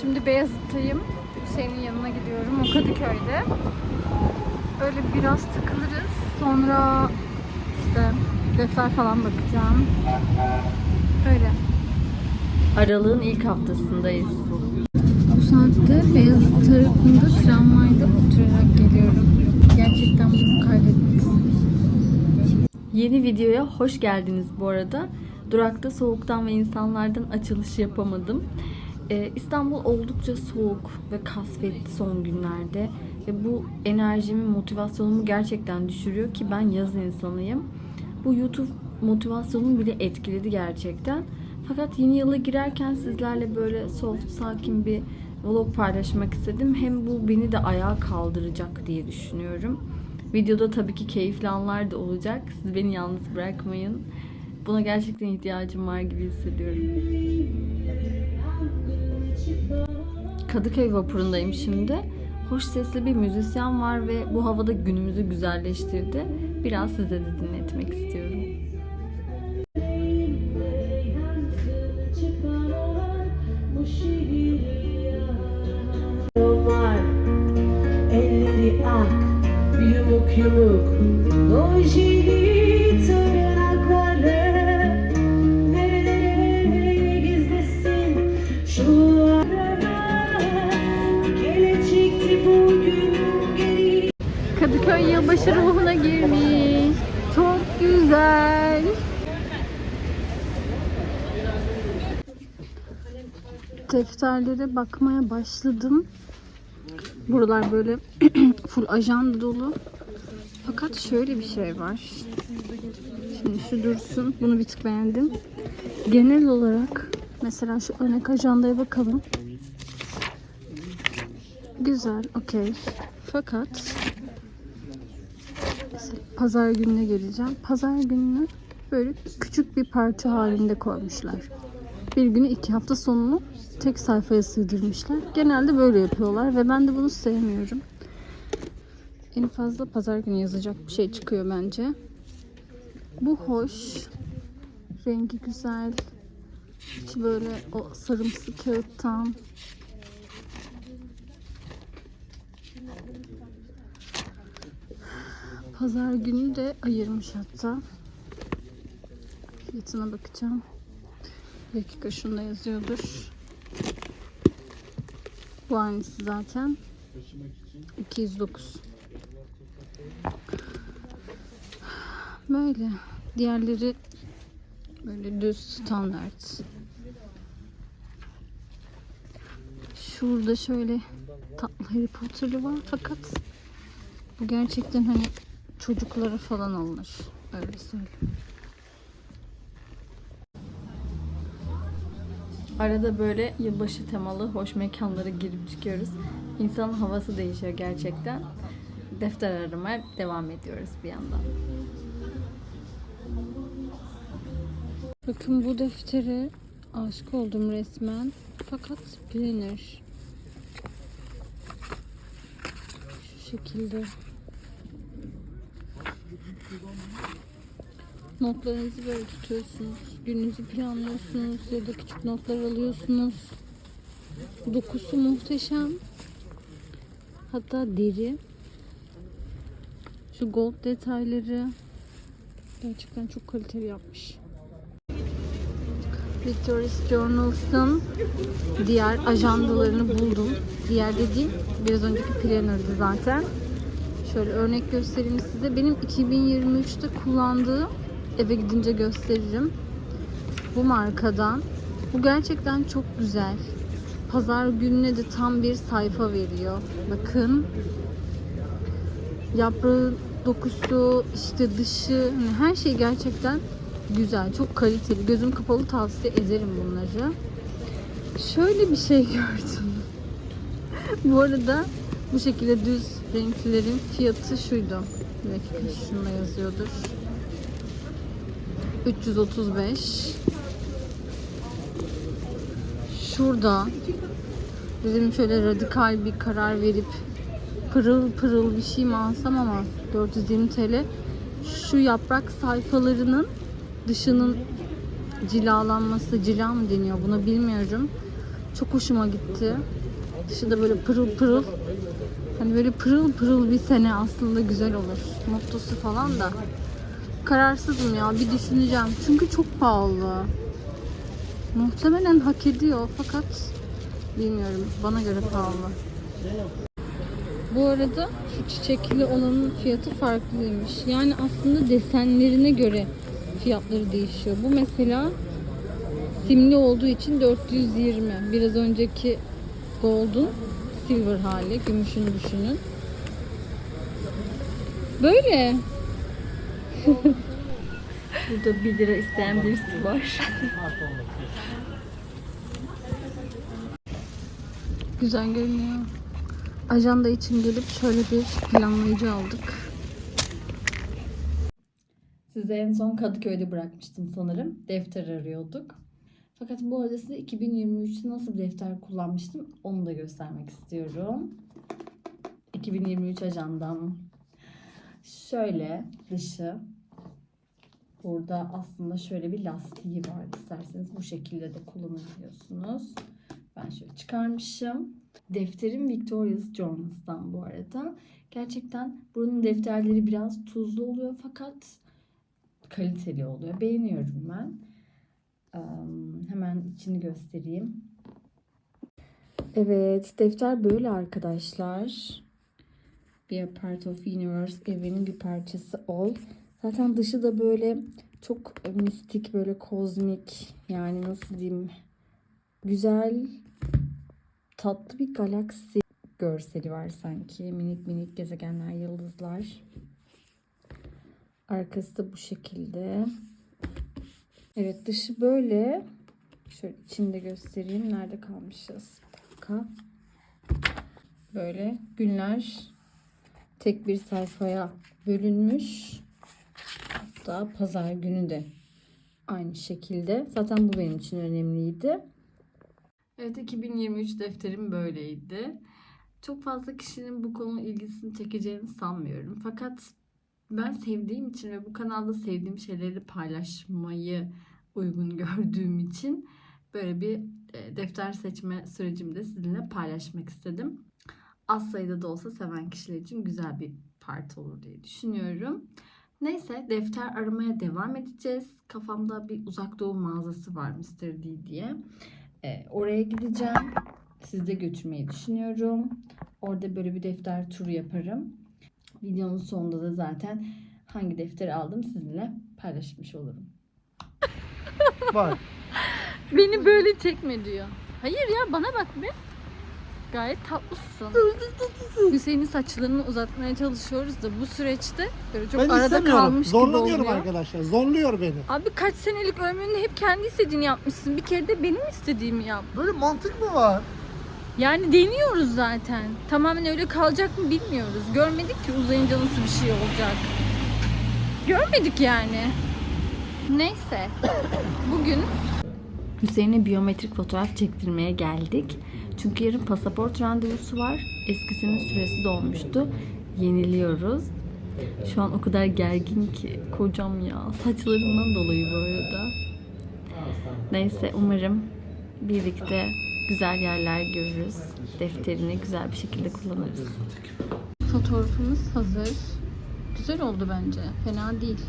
Şimdi Beyazıt'tayım. Hüseyin'in yanına gidiyorum. O Kadıköy'de. Öyle biraz takılırız. Sonra işte defter falan bakacağım. Öyle. Aralığın ilk haftasındayız. Bu saatte Beyazıt tarafında tramvayda oturarak geliyorum. Gerçekten bunu kaydetmek istedim. Yeni videoya hoş geldiniz bu arada. Durakta soğuktan ve insanlardan açılış yapamadım. Ee, İstanbul oldukça soğuk ve kasvetli son günlerde. Ve bu enerjimi, motivasyonumu gerçekten düşürüyor ki ben yaz insanıyım. Bu YouTube motivasyonumu bile etkiledi gerçekten. Fakat yeni yıla girerken sizlerle böyle soft, sakin bir vlog paylaşmak istedim. Hem bu beni de ayağa kaldıracak diye düşünüyorum. Videoda tabii ki keyifli anlar da olacak. Siz beni yalnız bırakmayın. Buna gerçekten ihtiyacım var gibi hissediyorum. Kadıköy vapurundayım şimdi. Hoş sesli bir müzisyen var ve bu havada günümüzü güzelleştirdi. Biraz size de dinletmek istiyorum. Elleri ak Yumuk yumuk Dojili Defterlere bakmaya başladım. Buralar böyle full ajanda dolu. Fakat şöyle bir şey var. Şimdi şu dursun. Bunu bir tık beğendim. Genel olarak mesela şu örnek ajandaya bakalım. Güzel, okey. Fakat pazar gününe geleceğim. Pazar gününü böyle küçük bir parça halinde koymuşlar. Bir günü iki hafta sonunu tek sayfaya sığdırmışlar. Genelde böyle yapıyorlar ve ben de bunu sevmiyorum. En fazla pazar günü yazacak bir şey çıkıyor bence. Bu hoş. Rengi güzel. İçi böyle o sarımsı kağıttan. Pazar günü de ayırmış hatta. Fiyatına bakacağım. Bir dakika şunda yazıyordur. Bu aynısı zaten. 209. Böyle. Diğerleri böyle düz standart. Şurada şöyle tatlı Harry Potter'lı var fakat bu gerçekten hani çocuklara falan alınır. Öyle söyleyeyim. Arada böyle yılbaşı temalı hoş mekanlara girip çıkıyoruz. İnsanın havası değişiyor gerçekten. Defter aramaya devam ediyoruz bir yandan. Bakın bu deftere aşık oldum resmen. Fakat bilinir. Şu şekilde. Notlarınızı böyle tutuyorsunuz. Gününüzü planlıyorsunuz ya da küçük notlar alıyorsunuz. Dokusu muhteşem. Hatta deri. Şu gold detayları gerçekten çok kaliteli yapmış. Victoria's Journals'ın diğer ajandalarını buldum. Diğer dediğim biraz önceki planner'dı zaten. Şöyle örnek göstereyim size. Benim 2023'te kullandığım eve gidince gösteririm. Bu markadan. Bu gerçekten çok güzel. Pazar gününe de tam bir sayfa veriyor. Bakın. Yaprağı dokusu, işte dışı, hani her şey gerçekten güzel. Çok kaliteli. Gözüm kapalı tavsiye ederim bunları. Şöyle bir şey gördüm. Bu arada bu şekilde düz renklerin fiyatı şuydu. Dakika şunda yazıyordur. 335 Şurada bizim şöyle radikal bir karar verip pırıl pırıl bir şey mi alsam ama 420 TL şu yaprak sayfalarının dışının cilalanması, cila mı deniyor buna bilmiyorum. Çok hoşuma gitti. Dışı da böyle pırıl pırıl. Hani böyle pırıl pırıl bir sene aslında güzel olur. Mottosu falan da. Kararsızım ya bir düşüneceğim. Çünkü çok pahalı. Muhtemelen hak ediyor fakat bilmiyorum. Bana göre pahalı. Bu arada şu çiçekli olanın fiyatı farklıymış. Yani aslında desenlerine göre fiyatları değişiyor. Bu mesela simli olduğu için 420. Biraz önceki golden silver hali. Gümüşünü düşünün. Böyle. Burada 1 lira isteyen birisi var. Güzel görünüyor. Ajanda için gelip şöyle bir planlayıcı aldık. Size en son Kadıköy'de bırakmıştım sanırım. Defter arıyorduk. Fakat bu arada size 2023'te nasıl bir defter kullanmıştım onu da göstermek istiyorum. 2023 ajandam. Şöyle dışı. Burada aslında şöyle bir lastiği var. İsterseniz bu şekilde de kullanabiliyorsunuz. Ben şöyle çıkarmışım. Defterim Victoria's Journals'tan bu arada. Gerçekten buranın defterleri biraz tuzlu oluyor fakat kaliteli oluyor. Beğeniyorum ben. Em, hemen içini göstereyim. Evet, defter böyle arkadaşlar. A part of universe, evrenin bir parçası ol. Zaten dışı da böyle çok mistik, böyle kozmik, yani nasıl diyeyim, güzel, tatlı bir galaksi görseli var sanki. Minik minik gezegenler, yıldızlar. Arkası da bu şekilde. Evet dışı böyle. Şöyle içinde göstereyim. Nerede kalmışız? Bir dakika. Böyle günler tek bir sayfaya bölünmüş. Hatta pazar günü de aynı şekilde. Zaten bu benim için önemliydi. Evet 2023 defterim böyleydi. Çok fazla kişinin bu konu ilgisini çekeceğini sanmıyorum. Fakat ben sevdiğim için ve bu kanalda sevdiğim şeyleri paylaşmayı uygun gördüğüm için böyle bir e, defter seçme sürecimi de sizinle paylaşmak istedim. Az sayıda da olsa seven kişiler için güzel bir part olur diye düşünüyorum. Neyse defter aramaya devam edeceğiz. Kafamda bir uzak doğu mağazası var Mr. D diye. E, oraya gideceğim. Sizi de götürmeyi düşünüyorum. Orada böyle bir defter turu yaparım. Videonun sonunda da zaten hangi defteri aldım sizinle paylaşmış olurum. Bak. Beni böyle çekme diyor. Hayır ya bana bak be. Gayet tatlısın. Hüseyin'in saçlarını uzatmaya çalışıyoruz da bu süreçte böyle çok ben arada istemiyorum. kalmış gibi Zorlanıyorum oluyor. arkadaşlar. Zorluyor beni. Abi kaç senelik ömründe hep kendi istediğini yapmışsın. Bir kere de benim istediğimi yap. Böyle mantık mı var? Yani deniyoruz zaten. Tamamen öyle kalacak mı bilmiyoruz. Görmedik ki uzayınca nasıl bir şey olacak. Görmedik yani. Neyse. Bugün Hüseyin'e biyometrik fotoğraf çektirmeye geldik. Çünkü yarın pasaport randevusu var. Eskisinin süresi dolmuştu. Yeniliyoruz. Şu an o kadar gergin ki kocam ya. Saçlarından dolayı bu arada. Neyse umarım birlikte güzel yerler görürüz. Defterini güzel bir şekilde kullanırız. fotoğrafımız hazır. Güzel oldu bence. Fena değil.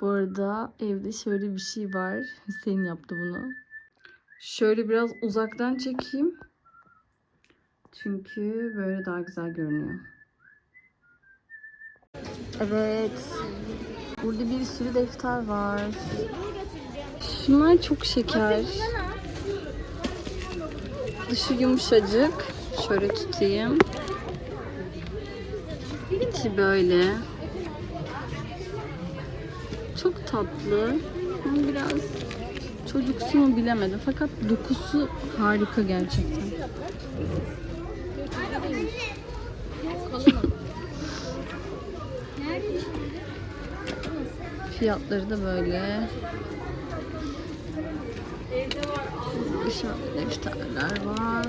Bu arada evde şöyle bir şey var. Hüseyin yaptı bunu. Şöyle biraz uzaktan çekeyim. Çünkü böyle daha güzel görünüyor. Evet. Burada bir sürü defter var. Şunlar çok şeker. Dışı yumuşacık. Şöyle tutayım. İçi böyle. Çok tatlı. Ama biraz çocuksu mu bilemedim. Fakat dokusu harika gerçekten. Fiyatları da böyle. Şöyle defterler var.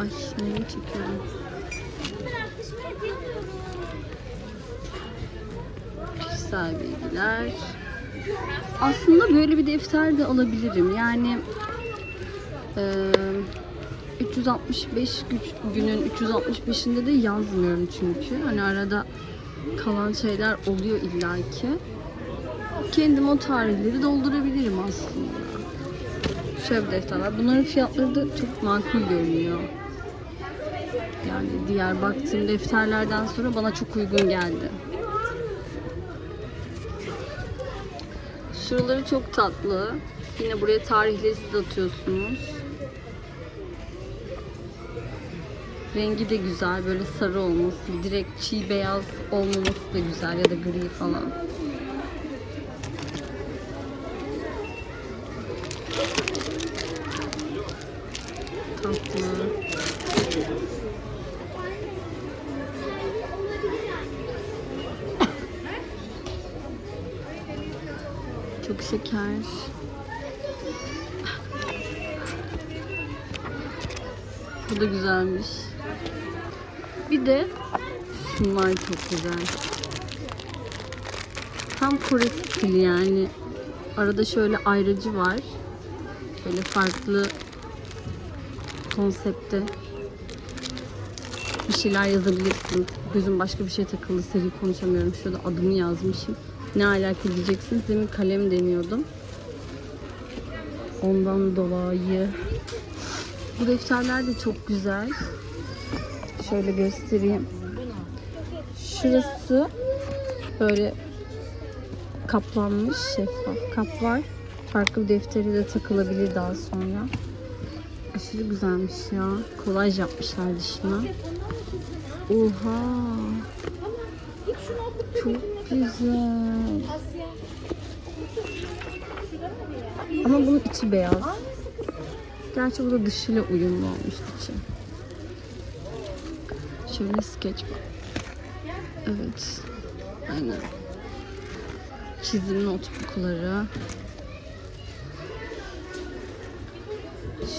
Ay nereye çekiyorum? Kişisel bilgiler. Aslında böyle bir defter de alabilirim. Yani Ee, 365 güç, günün 365'inde de yazmıyorum çünkü. Hani arada kalan şeyler oluyor illaki. Kendim o tarihleri doldurabilirim aslında. Şöyle bir defter var. Bunların fiyatları da çok makul görünüyor. Yani diğer baktığım defterlerden sonra bana çok uygun geldi. Şuraları çok tatlı. Yine buraya tarihleri siz atıyorsunuz. Rengi de güzel. Böyle sarı olması. Direkt çiğ beyaz olmaması da güzel. Ya da gri falan. Tatlı. Çok şeker. Bu da güzelmiş. Bir de şunlar çok güzel. Tam Kore stili yani. Arada şöyle ayrıcı var. Böyle farklı konsepte bir şeyler yazabilirsin. Gözüm başka bir şey takıldı. Seri konuşamıyorum. Şurada adımı yazmışım. Ne alaka diyeceksiniz. Demin kalem deniyordum. Ondan dolayı. Bu defterler de çok güzel. Şöyle göstereyim. Şurası böyle kaplanmış şeffaf kap var. Farklı bir deftere de takılabilir daha sonra. Aşırı güzelmiş ya. Kolaj yapmışlar dışına. Oha. Çok güzel. Ama bunun içi beyaz. Gerçi bu da dışıyla uyumlu olmuş içi. Şöyle sketchbook. Evet. Aynen. Çizim notebookları.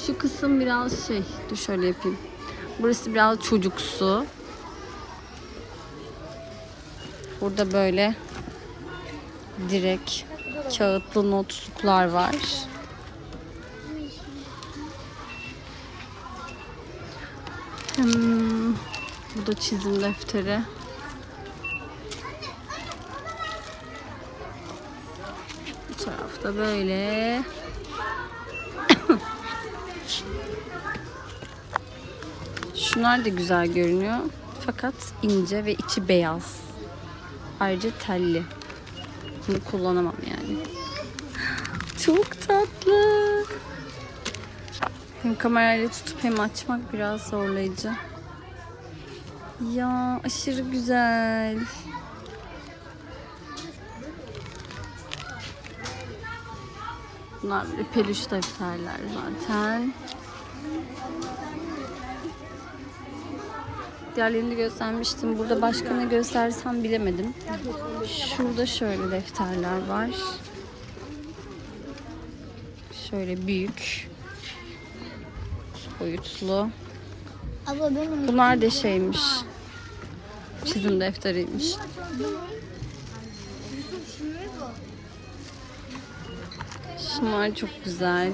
Şu kısım biraz şey, dur şöyle yapayım. Burası biraz çocuksu. Burada böyle direkt kağıtlı notluklar var. Hmm, bu da çizim defteri. Bu tarafta böyle. Şunlar da güzel görünüyor. Fakat ince ve içi beyaz. Ayrıca telli. Bunu kullanamam yani. Çok tatlı. Hem kamerayla tutup hem açmak biraz zorlayıcı. Ya aşırı güzel. Bunlar peluş defterler zaten. Diğerlerini de göstermiştim. Burada başka ne göstersem bilemedim. Şurada şöyle defterler var. Şöyle büyük. Boyutlu. Bunlar da şeymiş. Çizim defteriymiş. Şunlar çok güzel.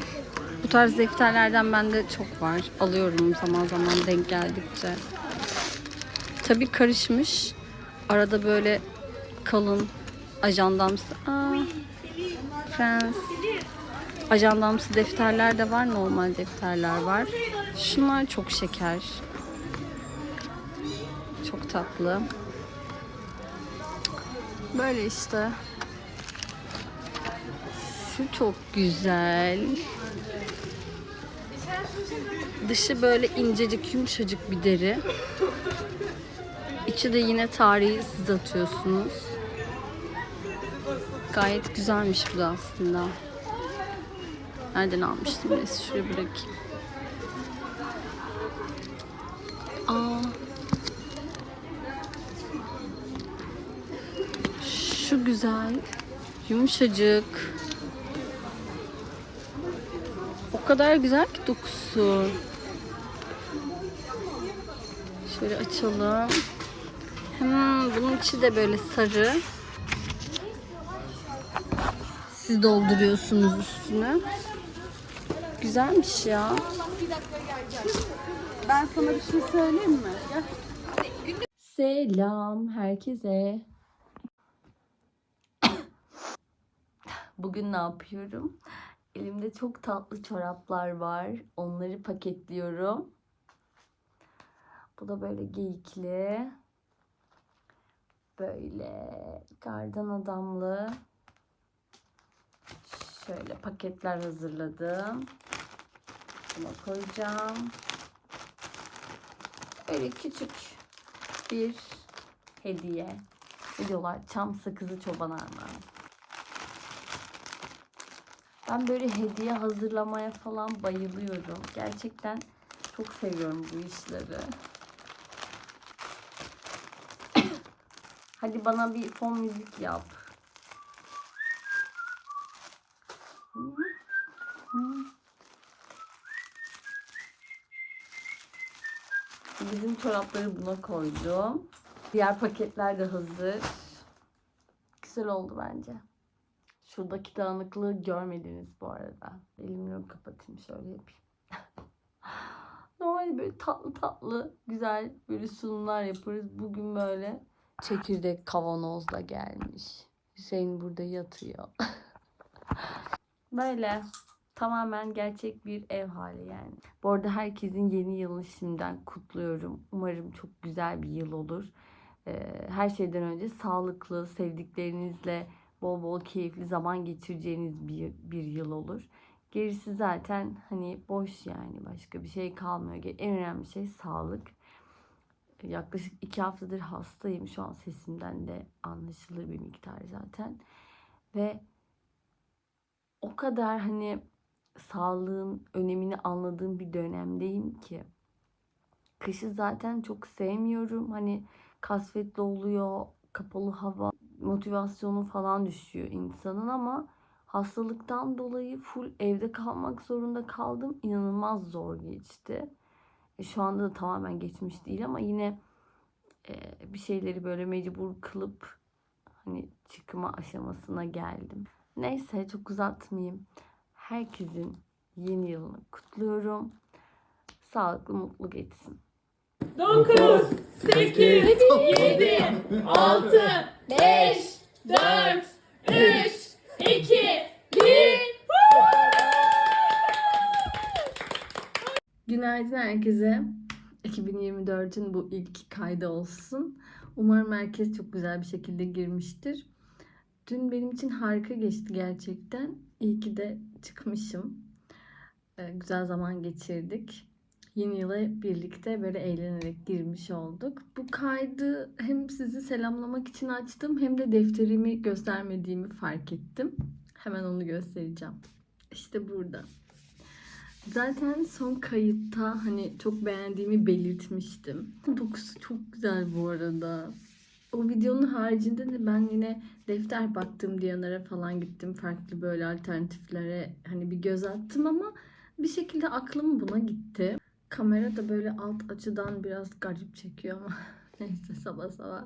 Bu tarz defterlerden bende çok var. Alıyorum zaman zaman denk geldikçe. Tabii karışmış. Arada böyle kalın ajandamsı. Aa, Friends. Ajandamsı defterler de var. Normal defterler var. Şunlar çok şeker. Çok tatlı. Böyle işte. Şu çok güzel. Dışı böyle incecik yumuşacık bir deri. İçi de yine tarihi siz atıyorsunuz. Gayet güzelmiş bu da aslında. Nereden almıştım? Neyse şuraya bırakayım. Aa. Şu güzel. Yumuşacık. O kadar güzel ki dokusu. Şöyle açalım. Hmm, bunun içi de böyle sarı. Siz dolduruyorsunuz üstüne. Güzelmiş ya. Ben sana bir şey söyleyeyim mi? Gel. Selam herkese. Bugün ne yapıyorum? Elimde çok tatlı çoraplar var. Onları paketliyorum. Bu da böyle geyikli. Böyle kardan adamlı. Şöyle paketler hazırladım. Buna koyacağım. Böyle küçük bir hediye. Diyorlar? Çam sakızı çoban armağanı. Ben böyle hediye hazırlamaya falan bayılıyorum. Gerçekten çok seviyorum bu işleri. Hadi bana bir fon müzik yap. Bizim çorapları buna koydum. Diğer paketler de hazır. Güzel oldu bence. Şuradaki dağınıklığı görmediniz bu arada. Elimi yok kapatayım şöyle yapayım. Normalde böyle tatlı tatlı güzel böyle sunumlar yaparız. Bugün böyle çekirdek kavanozla gelmiş. Hüseyin burada yatıyor. böyle tamamen gerçek bir ev hali yani. Bu arada herkesin yeni yılını şimdiden kutluyorum. Umarım çok güzel bir yıl olur. Ee, her şeyden önce sağlıklı, sevdiklerinizle bol bol keyifli zaman geçireceğiniz bir, bir yıl olur. Gerisi zaten hani boş yani başka bir şey kalmıyor. En önemli şey sağlık. Yaklaşık iki haftadır hastayım. Şu an sesimden de anlaşılır bir miktar zaten. Ve o kadar hani sağlığın önemini anladığım bir dönemdeyim ki. Kışı zaten çok sevmiyorum. Hani kasvetli oluyor, kapalı hava, motivasyonu falan düşüyor insanın ama hastalıktan dolayı full evde kalmak zorunda kaldım. İnanılmaz zor geçti. Şu anda da tamamen geçmiş değil ama yine e, bir şeyleri böyle mecbur kılıp hani çıkma aşamasına geldim. Neyse çok uzatmayayım. Herkesin yeni yılını kutluyorum. Sağlıklı, mutlu geçsin. 9, 8, 7, 6, 5, 4, 3, 2, 1. Günaydın herkese. 2024'ün bu ilk kaydı olsun. Umarım herkes çok güzel bir şekilde girmiştir. Dün benim için harika geçti gerçekten. İyi ki de çıkmışım. Ee, güzel zaman geçirdik. Yeni yıla birlikte böyle eğlenerek girmiş olduk. Bu kaydı hem sizi selamlamak için açtım hem de defterimi göstermediğimi fark ettim. Hemen onu göstereceğim. İşte burada. Zaten son kayıtta hani çok beğendiğimi belirtmiştim. Dokusu çok güzel bu arada. O videonun haricinde de ben yine defter baktım Diyanara falan gittim. Farklı böyle alternatiflere hani bir göz attım ama bir şekilde aklım buna gitti. Kamera da böyle alt açıdan biraz garip çekiyor ama neyse sabah sabah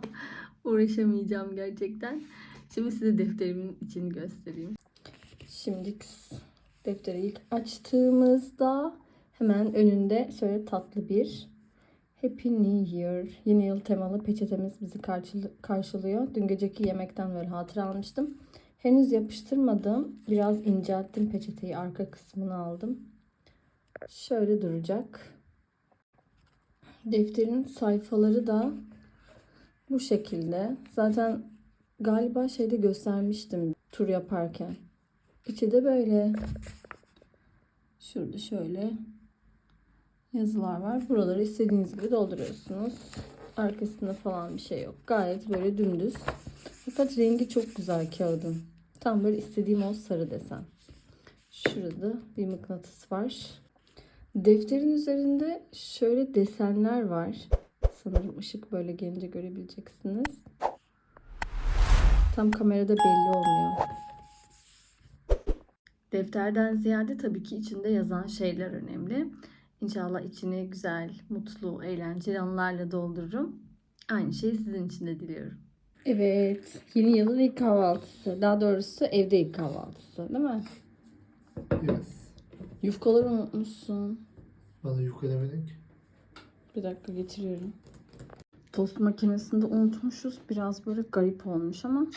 uğraşamayacağım gerçekten. Şimdi size defterimin içini göstereyim. Şimdi defteri ilk açtığımızda hemen önünde şöyle tatlı bir Happy New Year yeni yıl temalı peçetemiz bizi karşılı- karşılıyor. Dün geceki yemekten böyle hatıra almıştım. Henüz yapıştırmadım. Biraz incelttim peçeteyi. Arka kısmını aldım. Şöyle duracak. Defterin sayfaları da bu şekilde. Zaten galiba şeyde göstermiştim tur yaparken. İçi de böyle. Şurada şöyle yazılar var. Buraları istediğiniz gibi dolduruyorsunuz. Arkasında falan bir şey yok. Gayet böyle dümdüz. Fakat rengi çok güzel kağıdın. Tam böyle istediğim o sarı desen. Şurada bir mıknatıs var. Defterin üzerinde şöyle desenler var. Sanırım ışık böyle gelince görebileceksiniz. Tam kamerada belli olmuyor. Defterden ziyade tabii ki içinde yazan şeyler önemli. İnşallah içini güzel, mutlu, eğlenceli anılarla doldururum. Aynı şeyi sizin için de diliyorum. Evet, yeni yılın ilk kahvaltısı. Daha doğrusu evde ilk kahvaltısı, değil mi? Yes. Yufkaları unutmuşsun. Bana yük edemedik. Bir dakika getiriyorum. Tost makinesinde unutmuşuz. Biraz böyle garip olmuş ama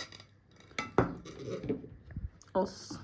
olsun.